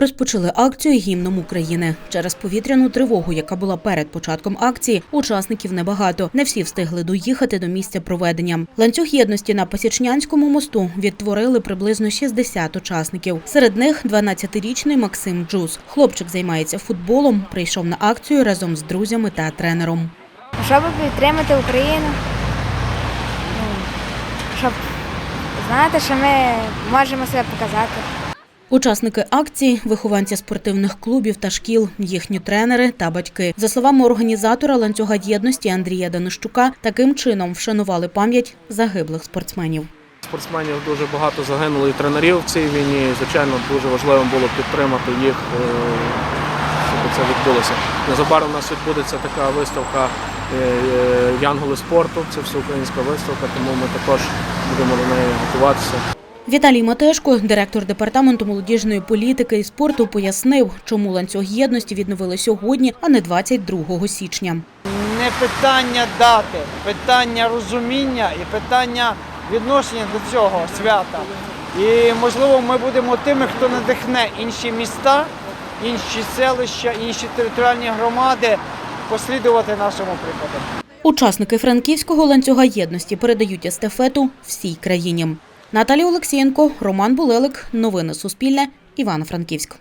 Розпочали акцію гімном України. Через повітряну тривогу, яка була перед початком акції, учасників небагато. Не всі встигли доїхати до місця проведення. Ланцюг єдності на Пасічнянському мосту відтворили приблизно 60 учасників. Серед них 12-річний Максим Джус. Хлопчик займається футболом. Прийшов на акцію разом з друзями та тренером. Щоб підтримати Україну. Щоб знати, що ми можемо себе показати. Учасники акції вихованці спортивних клубів та шкіл, їхні тренери та батьки. За словами організатора ланцюга єдності Андрія Данищука, таким чином вшанували пам'ять загиблих спортсменів. Спортсменів дуже багато загинуло і тренерів в цій війні. Звичайно, дуже важливо було підтримати їх, е, це відбулося. Незабаром у нас відбудеться така виставка е, е, Янголи спорту. Це всеукраїнська виставка, тому ми також будемо до неї готуватися. Віталій Матешко, директор департаменту молодіжної політики і спорту, пояснив, чому ланцюг єдності відновили сьогодні, а не 22 січня. не питання дати, питання розуміння і питання відношення до цього свята. І можливо, ми будемо тими, хто надихне інші міста, інші селища, інші територіальні громади послідувати нашому прикладу. Учасники франківського ланцюга єдності передають естафету всій країні. Наталі Олексієнко, Роман Булелик. Новини Суспільне. Івано-Франківськ.